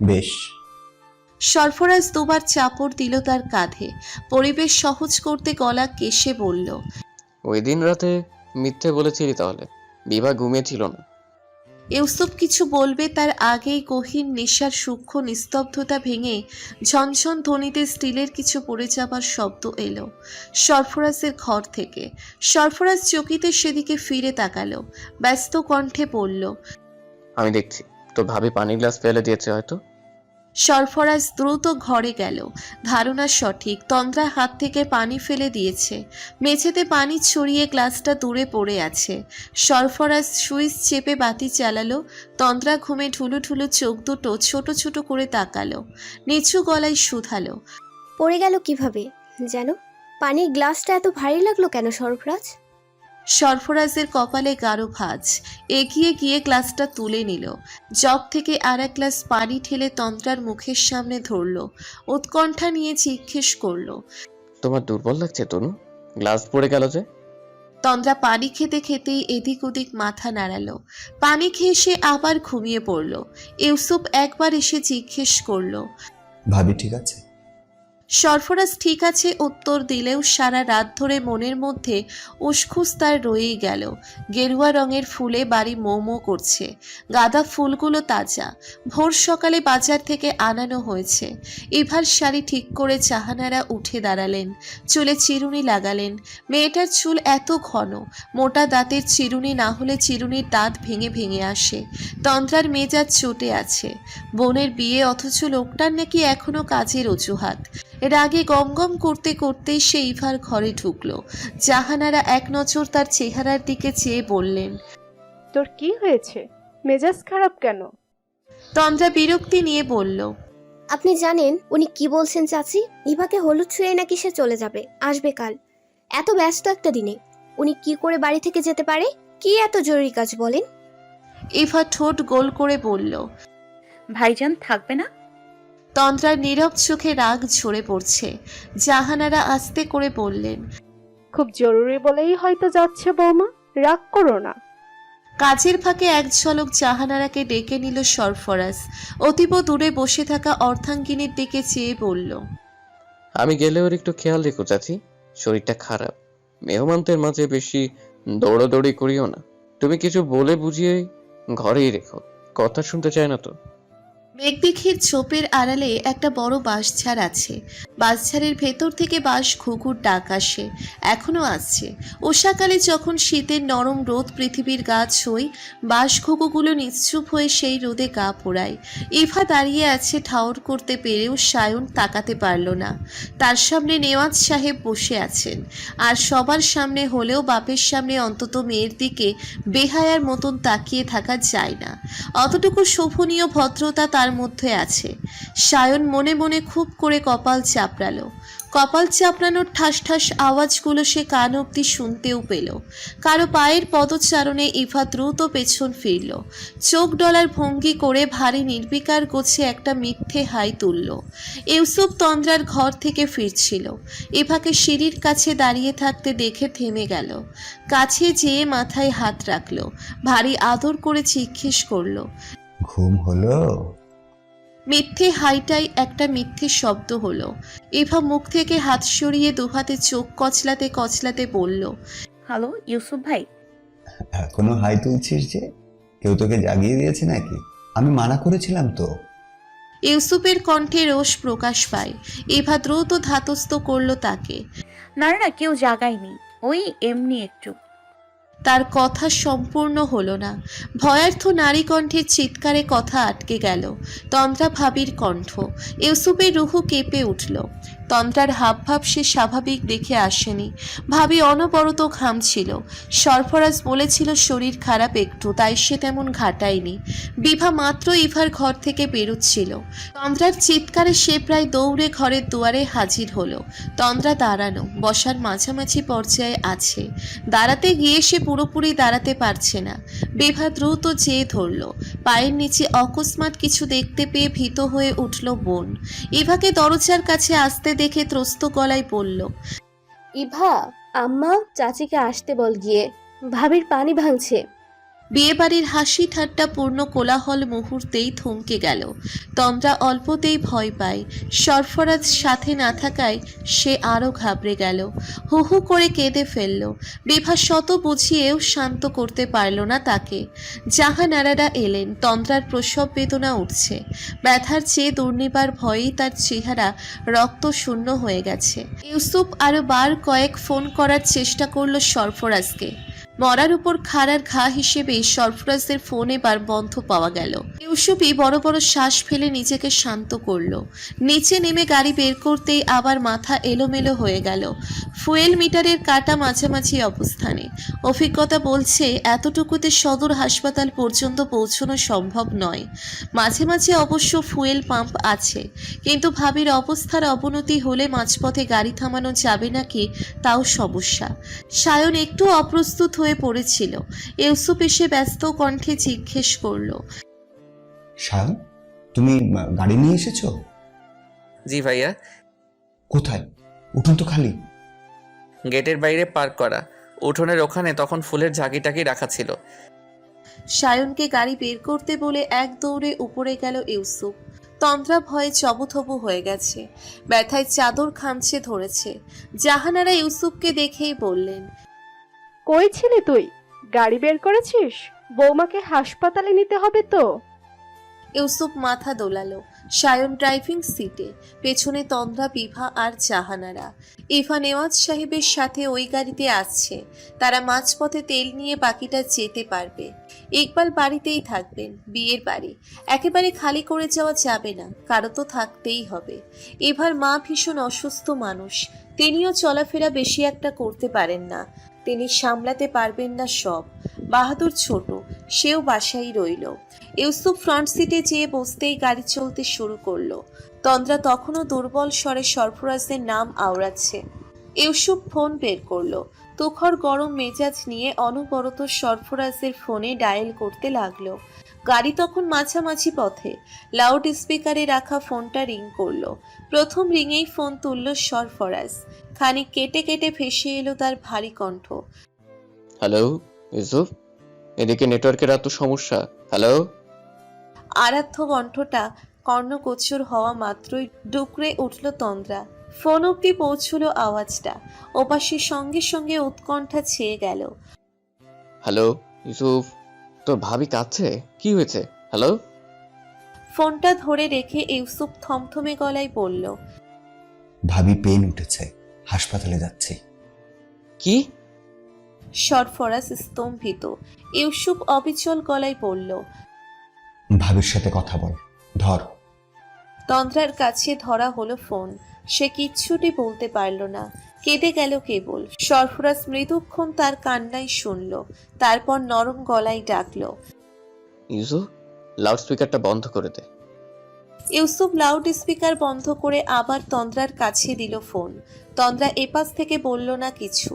বেশ। সরফরাজ দুবার চাপড় দিল তার কাঁধে। পরিবেশ সহজ করতে গলা কেশে বলল ওই দিন রাতে মিথ্যে বলেছিলি তাহলে। বিভা ঘুমিয়েছিল না। ইউসুফ কিছু বলবে তার আগেই গহীন নেশার সূক্ষ্ম নিস্তব্ধতা ভেঙে ঝনঝন ধ্বনিতে স্টিলের কিছু পড়ে যাবার শব্দ এলো সরফরাজের ঘর থেকে। সরফরাজ চকিতে সেদিকে ফিরে তাকালো ব্যস্ত কণ্ঠে বলল আমি দেখছি। তো ভাবি পানি গ্লাস ফেলে দিয়েছে হয়তো। সরফরাজ দ্রুত ঘরে গেল। ধারণা সঠিক তন্দ্রা হাত থেকে পানি ফেলে দিয়েছে। মেঝেতে পানি ছড়িয়ে গ্লাসটা দূরে পড়ে আছে। সরফরাজ সুইচ চেপে বাতি চালালো তন্দ্রা ঘুমে ঢুলু ঢুলু চোখ দুটো ছোট ছোট করে তাকালো নিচু গলায় শুধালো। পড়ে গেল কীভাবে? জানো পানির গ্লাসটা এত ভারী লাগল কেন সরফরাজ? সরফরাজের কপালে গাঢ় ভাঁজ। এগিয়ে গিয়ে গ্লাসটা তুলে নিল। জগ থেকে আর এক গ্লাস পানি ঠেলে তন্ত্রার মুখের সামনে ধরলো। উৎকণ্ঠা নিয়ে জিজ্ঞেস করল তোমার দুর্বল লাগছে তনু? গ্লাস পড়ে গেল যে। তন্দ্রা পানি খেতে খেতেই এদিক ওদিক মাথা নাড়ালো। পানি খেয়ে সে আবার ঘুমিয়ে পড়ল। ইউসুফ একবার এসে জিজ্ঞেস করল ভাবি ঠিক আছে? সরফরাজ ঠিক আছে উত্তর দিলেও সারা রাত ধরে মনের মধ্যে উসখুস তার রয়েই গেল। গেরুয়া রঙের ফুলে বাড়ি মোমো করছে। গাঁদা ফুলগুলো তাজা। ভোর সকালে বাজার থেকে আনানো হয়েছে। এভার শাড়ি ঠিক করে চাহানারা উঠে দাঁড়ালেন। চুলে চিরুনি লাগালেন। মেয়েটার চুল এত ঘন, মোটা দাঁতের চিরুনি না হলে চিরুনির দাঁত ভেঙে ভেঙে আসে। তন্দ্রার মেজাজ চটে আছে। বোনের বিয়ে অথচ লোকটার নাকি এখনও কাজের অজুহাত। রাগে গমগম করতে করতেই সে ইভার ঘরে ঢুকলো। জাহানারা এক নজর তার চেহারার দিকে চেয়ে বললেন তোর কি হয়েছে? মেজাজ খারাপ কেন? তন্দ্রা বিরক্তি নিয়ে বলল আপনি জানেন উনি কি বলছেন চাচি? ইভাকে হলুদ ছুঁয়ে নাকি সে চলে যাবে আসবে কাল। এত ব্যস্ত একটা দিনে উনি কি করে বাড়ি থেকে যেতে পারে? কি এত জরুরি কাজ বলেন? ইভা ঠোঁট গোল করে বলল ভাইজান থাকবে না? তন্দ্রার নীরব চোখে রাগ ঝরে পড়ছে। জাহানারা আস্তে করে বললেন খুব জরুরি বলেই হয়তো যাচ্ছে বৌমা রাগ করো না। কাজের ফাঁকে এক ঝলক জাহানারাকে ডেকে নিল সরফরাজ। অতীব দূরে বসে থাকা অর্থাঙ্গিনীর দিকে চেয়ে বলল আমি গেলে ওর একটু খেয়াল রেখো চাচি শরীরটা খারাপ। মেহমানদের মাঝে বেশি দৌড়াদৌড়ি করিও না। তুমি কিছু বলে বুঝিয়ে ঘরেই রেখো। কথা শুনতে চায় না তো। মেঘদিঘির ছোপের আড়ালে একটা বড় বাঁশঝাড় আছে। বাঁশঝাড়ের ভেতর থেকে বাঁশ ঘুঘুর ডাক আসে। এখনও আসছে। ওষাকালে যখন শীতের নরম রোদ পৃথিবীর গা ছই বাঁশ ঘুঘুগুলো নিশ্চুপ হয়ে সেই রোদে গা পোড়ায়। ইভা দাঁড়িয়ে আছে ঠাউর করতে পেরেও সায়ন তাকাতে পারল না। তার সামনে নেওয়াজ সাহেব বসে আছেন। আর সবার সামনে হলেও বাপের সামনে অন্তত মেয়ের দিকে বেহায়ার মতন তাকিয়ে থাকা যায় না। অতটুকু শোভনীয় ভদ্রতা তার মধ্যে আছে। সায়ন মনে মনে খুব করে কপাল চাপড়ালো। কপাল চাপড়ানোর ঠাস ঠাস আওয়াজগুলো সে কান অব্দি শুনতেও পেল। কারও পায়ের পদচারণে ইভা দ্রুত পেছন ফিরল। চোখ ডলার ভঙ্গি করে ভারী নির্বিকার গোছে একটা মিথ্যে হাই তুলল। ইউসুফ তন্দ্রার ঘর থেকে ফিরছিল। ইভাকে সিঁড়ির কাছে দাঁড়িয়ে থাকতে দেখে থেমে গেল। কাছে যেয়ে মাথায় হাত রাখল। ভারী আদর করে জিজ্ঞেস করল, ঘুম হলো? মিথ্যে হাইটাই একটা মিথ্যে শব্দ হলো। এভা মুখ থেকে হাত সরিয়ে দুহাতে চোখ কচলাতে কচলাতে বলল হ্যালো ইউসুফ ভাই। এখনও হাই তুলছিস যে? কেউ তোকে জাগিয়ে দিয়েছে নাকি? আমি মানা করেছিলাম তো। ইউসুফের কণ্ঠে রোষ প্রকাশ পায়। এভা দ্রুত ধাতস্থ করল তাকে। না না কেউ জাগায়নি। ওই এমনি একটু। তার কথা সম্পূর্ণ হলো না। ভয়ার্থ নারী কণ্ঠের চিৎকারে কথা আটকে গেল। তন্দ্রা ভাবির কণ্ঠ। ইউসুফের রুহু কেঁপে উঠল। তন্দ্রার হাবভাব সে স্বাভাবিক দেখে আসেনি। ভাবি অনবরত ঘামছিল সরফরাজ বলেছিল, শরীর খারাপ একটু, তাই সে তেমন ঘাটায়নি। বিভা মাত্র ইভার ঘর থেকে বেরোচ্ছিল। তন্দ্রার চিৎকারে সে প্রায় দৌড়ে ঘরের দুয়ারে হাজির হলো। তন্দ্রা দাঁড়ানো, বসার মাঝামাঝি পর্যায়ে আছে। দাঁড়াতে গিয়ে সে পুরোপুরি দাঁড়াতে পারছে না। বিভা দ্রুত চেয়ে ধরল। পায়ের নিচে অকস্মাৎ কিছু দেখতে পেয়ে ভীত হয়ে উঠল বোন। ইভাকে দরজার কাছে আসতে দেখে ত্রস্ত গলায় পড়ল ইভা আম্মা চাচিকে আসতে বল গিয়ে। ভাবির পানি ভাঙছে। বিয়েবাড়ির হাসি ঠাট্টা পূর্ণ কোলাহল মুহূর্তেই থমকে গেল। তন্দ্রা অল্পতেই ভয় পায়। সরফরাজ সাথে না থাকায় সে আরও ঘাবড়ে গেল। হু হু করে কেঁদে ফেলল। বিভা শত বুঝিয়েও শান্ত করতে পারল না তাকে। জাহানারারা এলেন। তন্দ্রার প্রসব বেদনা উঠছে। ব্যথার চেয়ে দুর্নিবার ভয়েই তার চেহারা রক্ত শূন্য হয়ে গেছে। ইউসুফ আরও বার কয়েক ফোন করার চেষ্টা করল সরফরাজকে। মরার উপর খাড়ার ঘা হিসেবে সরফরাজের ফোন এবার বন্ধ পাওয়া গেল। ইউসুফই বড় বড় শ্বাস ফেলে নিজেকে শান্ত করল। নিচে নেমে গাড়ি বের করতেই আবার মাথা এলোমেলো হয়ে গেল। ফুয়েল মিটারের কাটা মাঝামাঝি অবস্থানে। অভিজ্ঞতা বলছে, এতটুকুতে সদর হাসপাতাল পর্যন্ত পৌঁছানো সম্ভব নয়। মাঝে মাঝে অবশ্য ফুয়েল পাম্প আছে, কিন্তু ভাবির অবস্থার অবনতি হলে মাঝপথে গাড়ি থামানো যাবে নাকি তাও সমস্যা। সায়ন একটু অপ্রস্তুত হয়ে পড়েছিল। ইউসুফ এসে ব্যস্ত কণ্ঠে জিজ্ঞেস করল সায়ন তুমি গাড়ি নিয়ে এসেছ? জি ভাইয়া। কোথায়? উঠোন তো খালি। গেটের বাইরে পার্ক করা। উঠোনের ওখানে তখন ফুলের ঝাঁকি টাকি রাখা ছিল। সায়নকে গাড়ি বের করতে বলে এক দৌড়ে উপরে গেল ইউসুফ। তন্দ্রা ভয়ে চবথবু হয়ে গেছে। ব্যথায় চাদর খামছে ধরেছে। জাহানারা ইউসুফকে দেখেই বললেন কই ছিলি তুই? গাড়ি বের করেছিস? বৌমাকে হাসপাতালে নিতে হবে তো। ইউসুফ মাথা দোলালো, সায়ন ড্রাইভিং সিটে, পেছনে তন্দ্রা, বিভা আর জাহানারা। ইভা নেওয়াজ সাহেবের সাথে ওই গাড়িতে আসছে, তারা মাঝপথে তেল নিয়ে বাকিটা যেতে পারবে। ইকবাল বাড়িতেই থাকবেন, বিয়ের বাড়ি। একেবারে খালি করে যাওয়া যাবে না, কারও তো থাকতেই হবে। এবার মা ভীষণ অসুস্থ মানুষ, তিনিও চলাফেরা বেশি একটা করতে পারেন না। তিনি সামলাতে পারবেন না সব। বাহাদুর ছোট, সেও বাসায় রইল। ইউসুফ ফ্রন্ট সিটে যেয়ে বসতেই গাড়ি চলতে শুরু করল। তন্দ্রা তখনও দুর্বল স্বরে সরফরাজের নাম আওড়াচ্ছে। ইউসুফ ফোন বের করল। তুখর গরম মেজাজ নিয়ে অনবরত সরফরাজের ফোনে ডায়েল করতে লাগল। গাড়ি তখন মাঝামাঝি পথে। লাউড স্পিকারে রাখা ফোনটা রিং করল। প্রথম রিংয়েই ফোন তুলল সরফরাজ। খানিক কেটে কেটে ভেসে এলো তার ভারী কণ্ঠ। হ্যালো ইউসুফ? এদিকে নেটওয়ার্কের এত সমস্যা। হ্যালো আরাধ্য কণ্ঠটা কর্ণগোচর হওয়া মাত্রই ডুকরে উঠল তন্দ্রা। ফোন অব্দি পৌঁছল আওয়াজটা। ওপাশে সঙ্গে সঙ্গে উৎকণ্ঠা ছেয়ে গেল। হ্যালো ইউসুফ? তোর ভাবি কাঁদছে? কি হয়েছে? হ্যালো ফোনটা ধরে রেখে ইউসুফ থমথমে গলায় বলল ভাবি পেন উঠেছে হাসপাতালে যাচ্ছি। কি? সরফরাজ স্তম্ভিত। ইউসুফ অবিচল গলায় বলল ভাবির সাথে কথা বল ধর। তন্দ্রার কাছে ধরা হলো ফোন। সে কিচ্ছুটি বলতে পারল না। কেঁদে গেল কেবল। সরফরাজ মৃদুক্ষণ তার কান্নাই শুনল তারপর নরম গলায় ডাকল ইউসুফ লাউড স্পিকারটা বন্ধ করে দে। ইউসুফ লাউড স্পিকার বন্ধ করে আবার তন্দ্রার কাছে দিল ফোন। তন্দ্রা এপাশ থেকে বলল না কিছু।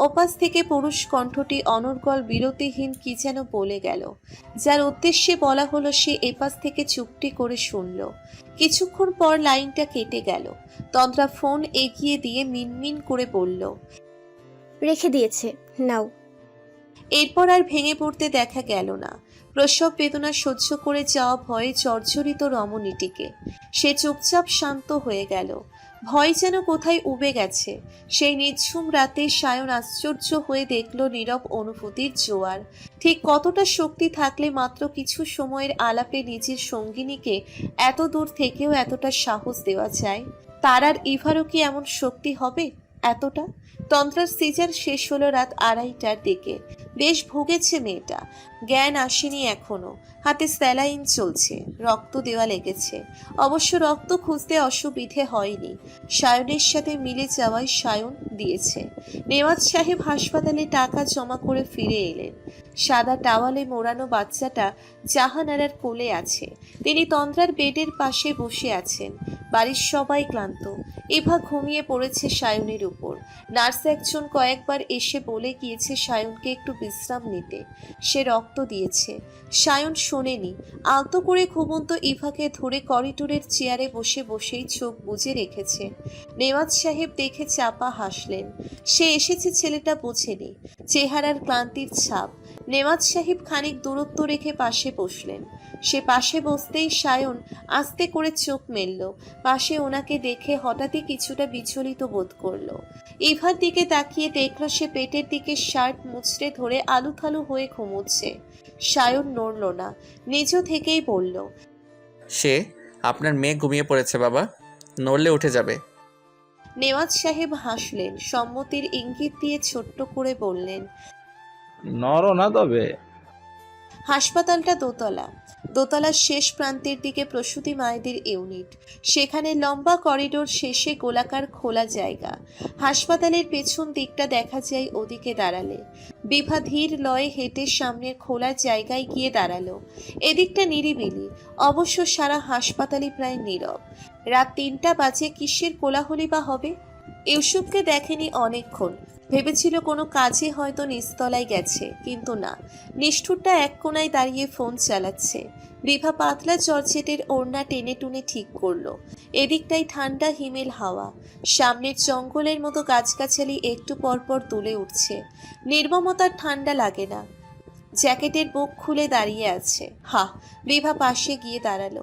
ওপাশ থেকে পুরুষ কণ্ঠটি অনর্গল বিরতিহীন কি যেন বলে গেল যার উদ্দেশ্যে বলা হলো সে এপাশ থেকে চুপটি করে শুনল। কিছুক্ষণ পর লাইনটা কেটে গেল। তন্দ্রা ফোন এগিয়ে দিয়ে মিনমিন করে বলল রেখে দিয়েছে নাও। এরপর আর ভেঙে পড়তে দেখা গেল না। প্রসব বেদনা সহ্য করে যাওয়া ভয়ে জর্জরিত রমণীটিকে। সে চুপচাপ শান্ত হয়ে গেল। ভয় যেন কোথায় উবে গেছে। সেই নিঝুম রাতে সায়ন আশ্চর্য হয়ে দেখল নীরব অনুভূতির জোয়ার। ঠিক কতটা শক্তি থাকলে মাত্র কিছু সময়ের আলাপে নিজের সঙ্গিনীকে এত দূর থেকেও এতটা সাহস দেওয়া যায়? তার আর ইভারও কি এমন শক্তি হবে? এতটা? তন্ত্রার সিজার শেষ হলো রাত আড়াইটার দিকে। বেশ ভুগেছে মেয়েটা। জ্ঞান আসেনি এখনও। হাতে স্যালাইন চলছে। রক্ত দেওয়া লেগেছে। অবশ্য রক্ত খুঁজতে অসুবিধে হয়নি। সায়নের সাথে মিলে যাওয়ায় সায়ন দিয়েছে। নেওয়াজ সাহেব হাসপাতালে টাকা জমা করে ফিরে এলেন। সাদা টাওয়ালে মোড়ানো বাচ্চাটা জাহানারার কোলে আছে। তিনি তন্দ্রার বেডের পাশে বসে আছেন। বাড়ির সবাই ক্লান্ত। এভা ঘুমিয়ে পড়েছে সায়নের উপর। নার্স একজন কয়েকবার এসে বলে গিয়েছে সায়নকে একটু বিশ্রাম নিতে। সে রক্ত দিয়েছে। সায়ন শোনেনি। আলতো করে ঘুমন্ত ইভাকে ধরে করিডোরের চেয়ারে বসে বসেই চোখ বুঝে রেখেছে। নেওয়াজ সাহেব দেখে চাপা হাসলেন। সে এসেছে ছেলেটা বোঝেনি। চেহারার ক্লান্তির ছাপ। নেওয়াজ সাহেব খানিক দূরত্ব রেখে পাশে বসলেন। সে পাশে বসতেই সায়ন আস্তে করে চোখ মেলল। পাশে ওনাকে দেখে হঠাৎই কিছুটা বিচলিত বোধ করল। ইভার দিকে তাকিয়ে দেখল সে পেটের দিকে শার্ট মুচড়ে ধরে আলুথালু হয়ে ঘুমোচ্ছে। সায়ন নড়ল না নিজ থেকেই বলল সে আপনার মেয়ে ঘুমিয়ে পড়েছে বাবা নড়লে উঠে যাবে। নেওয়াজ সাহেব হাসলেন সম্মতির ইঙ্গিত দিয়ে ছোট্ট করে বললেন নরও না তবে। হাসপাতালটা দোতলা। দোতলার শেষ প্রান্তের দিকে প্রসূতি মায়েদের ইউনিট। সেখানে লম্বা করিডোর শেষে গোলাকার খোলা জায়গা। হাসপাতালের পেছন দিকটা দেখা যায় ওদিকে দাঁড়ালে। বিভা ধীর লয়ে হেঁটে সামনের খোলা জায়গায় গিয়ে দাঁড়াল। এদিকটা নিরিবিলি। অবশ্য সারা হাসপাতালই প্রায় নীরব। রাত তিনটা বাজে কিসের কোলাহলি বা হবে? ইউসুফকে দেখেনি অনেকক্ষণ। ভেবেছিল কোনো কাজে হয়তো নিস্তলায় গেছে, কিন্তু না। নিষ্ঠুরটা এক কোনায় দাঁড়িয়ে ফোন চালাচ্ছে। বিভা পাতলা চরচেটের ওড়না টেনে টুনে ঠিক করল। এদিকটাই ঠান্ডা হিমেল হাওয়া। সামনের জঙ্গলের মতো গাছগাছালি একটু পরপর তুলে উঠছে। নির্মমতার ঠান্ডা লাগে না। জ্যাকেটের বুক খুলে দাঁড়িয়ে আছে। হা বিভা পাশে গিয়ে দাঁড়াল।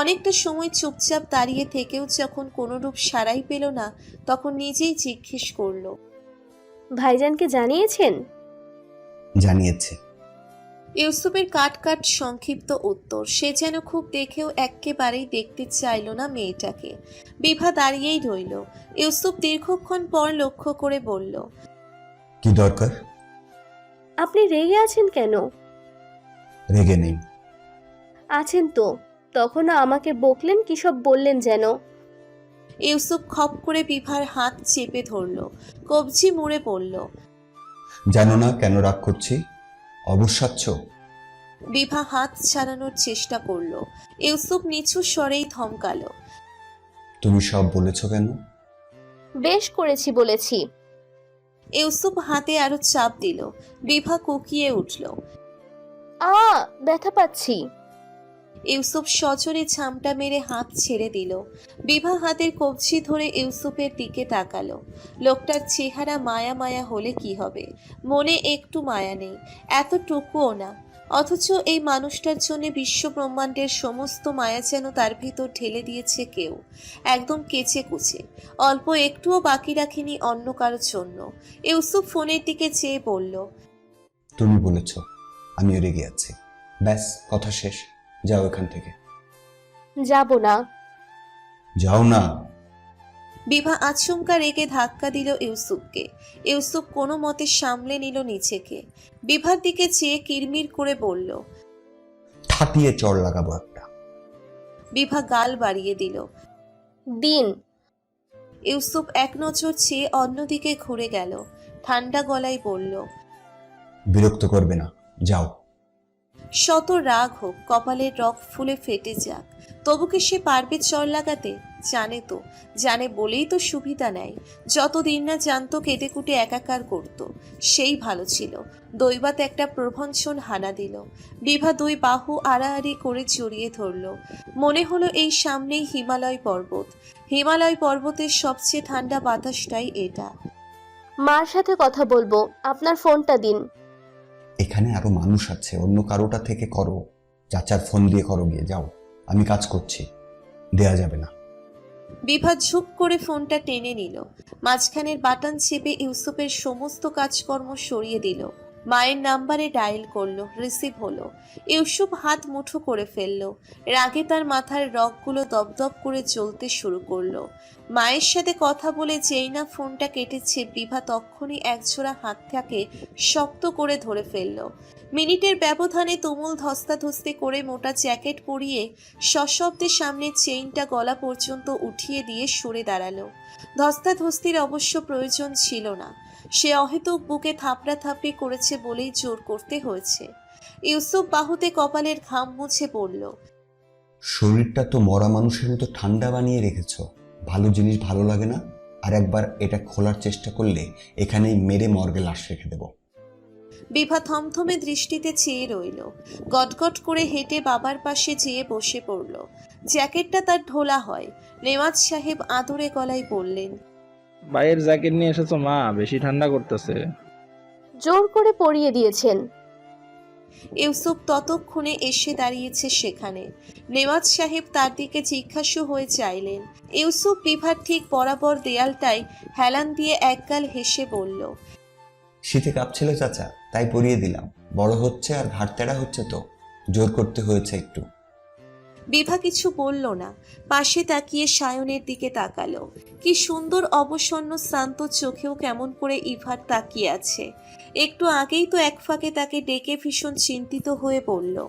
অনেকটা সময় চুপচাপ দাঁড়িয়ে থেকেও যখন কোনোরূপ সারাই পেল না, তখন নিজেই জিজ্ঞেস করল ভাইজানকে জানিয়েছেন? জানিয়েছে। ইউসুফের কাট কাট সংক্ষিপ্ত উত্তর সে যেন খুব দেখেও এক্কেবারেই দেখতে চাইল না মেয়েটাকে। বিভা দাঁড়িয়েই রইল। ইউসুফ দীর্ঘক্ষণ পর লক্ষ্য করে বলল কি দরকার? আপনি রেগে আছেন কেন? রেগে নেই। আছেন তো তখন আমাকে বকলেন কি সব বললেন যেন? ইউসুফ খপ করে বিভার হাত চেপে ধরল কবজি মুড়ে পড়ল। জানো না কেন রাগ করছি? অবসাচ্ছ? বিভা হাত ছাড়ানোর চেষ্টা করল। ইউসুফ নিচু স্বরেই ধমকালো। তুমি সব বলেছ কেন? বেশ করেছি বলেছি। ইউসুফ হাতে আরও চাপ দিল। বিভা কুকিয়ে উঠল। আ ব্যথা পাচ্ছি। ইউসুফ সজোরে ঝামটা মেরে হাত ছেড়ে দিল। বিভা হাতের কবজি ধরে ইউসুফের দিকে তাকালো। লোকটার চেহারা মায়া মায়া হলে কি হবে? মনে একটু মায়া নেই, এতটুকুও না। অথচ এই মানুষটার জন্য বিশ্ব ব্রহ্মাণ্ডের সমস্ত মায়া যেন তার ভিতর ঢেলে দিয়েছে কেউ। একদম কেচে কুচে। অল্প একটুও বাকি রাখিনি অন্য কারোর জন্য। ইউসুফ ফোনের দিকে চেয়ে বলল, তুমি বলেছ, আমিও রেগে আছি। ব্যাস, কথা শেষ। যাও এখান থেকে। যাব না। যাও না। বিভা আচমকা রেগে ধাক্কা দিল ইউসুফকে। ইউসুফ কোনো মতে সামলে নিল নিজেকে বিভার দিকে চেয়ে কিরমির করে বলল ঠাটিয়ে চড় লাগাবো একটা। বিভা গাল বাড়িয়ে দিল দিন। ইউসুফ এক নজর চেয়ে অন্যদিকে ঘুরে গেল। ঠান্ডা গলায় বলল বিরক্ত করবে না। যাও। শত রাগ হোক কপালের রক ফুলে ফেটে যাক, তবু কি সে পারবে চর লাগাতে? জানে তো, জানে বলেই তো সুবিধা নেয়। যতদিন না জানতো কেটে কুটে একাকার করত, সেই ভালো ছিল। দৈবাত একটা প্রভঞ্চন হানা দিল। বিভা দুই বাহু আড়াআড়ি করে জড়িয়ে ধরল। মনে হলো এই সামনেই হিমালয় পর্বত। হিমালয় পর্বতের সবচেয়ে ঠান্ডা বাতাসটাই এটা। মার সাথে কথা বলব, আপনার ফোনটা দিন। এখানে আরও মানুষ আছে, অন্য কারোটা থেকে করো। চাচার ফোন দিয়ে করো গিয়ে, যাও। আমি কাজ করছি। দেয়া যাবে না। বিভা ঝুপ করে ফোনটা টেনে নিল। মাঝখানের বাটন চেপে ইউসুফের সমস্ত কাজকর্ম সরিয়ে দিল। মায়ের নাম্বারে ডায়াল করল, রিসিভ হলো। ইউসুফ হাত মুঠো করে ফেলল। রাগে তার মাথার রগগুলো দপদপ করে জ্বলতে শুরু করল। মায়ের সাথে কথা বলে যেই না ফোনটা কেটেছে, বিভা তক্ষুনি একজোড়া হাত থাকে শক্ত করে ধরে ফেলল। মিনিটের ব্যবধানে তুমুল ধস্তাধস্তি করে মোটা জ্যাকেট পরিয়ে সশব্দে সামনে চেইনটা গলা পর্যন্ত উঠিয়ে দিয়ে সরে দাঁড়াল। ধস্তাধস্তির অবশ্য প্রয়োজন ছিল না। সে অহেতুক বুকে থাপড়া থাপড়ি করেছে বলেই জোর করতে হয়েছে। ইউসুফ বাহুতে কপালের ঘাম মুছে পড়ল। শরীরটা তো মরা মানুষের মতো ঠান্ডা বানিয়ে রেখেছ। ভালো জিনিস ভালো লাগে না? আর একবার এটা খোলার চেষ্টা করলে এখানেই মেরে মর্গে লাশ রেখে দেবো। বিভা থমথমে দৃষ্টিতে চেয়ে রইল। গটগট করে হেঁটে বাবার পাশে যেয়ে বসে পড়ল। জ্যাকেটটা তার ঢোলা হয়। নেওয়াজ সাহেব আদরে গলায় বললেন বাইরের জ্যাকেট নিয়ে এসেছ মা বেশি ঠান্ডা করতেছে। জোর করে পরিয়ে দিয়েছেন। ইউসুফ ততক্ষণে এসে দাঁড়িয়েছে সেখানে। নেওয়াজ সাহেব তার দিকে জিজ্ঞাসু হয়ে চাইলেন ইউসুফ বিভার ঠিক বরাবর দেয়ালটায় হেলান দিয়ে একগাল হেসে বলল শীতে কাঁপছিল চাচা তাই পরিয়ে দিলাম। বড় হচ্ছে আর ঘাট তেড়া হচ্ছে তো জোর করতে হয়েছে একটু। বিভা কিছু বলল না। পাশে তাকিয়ে সায়নের দিকে তাকালো। কি সুন্দর অবসন্ন শ্রান্ত চোখেও কেমন করে ইভার তাকিয়ে আছে। একটু আগেই তো এক ফাঁকে তাকে ডেকে ভীষণ চিন্তিত হয়ে পড়ল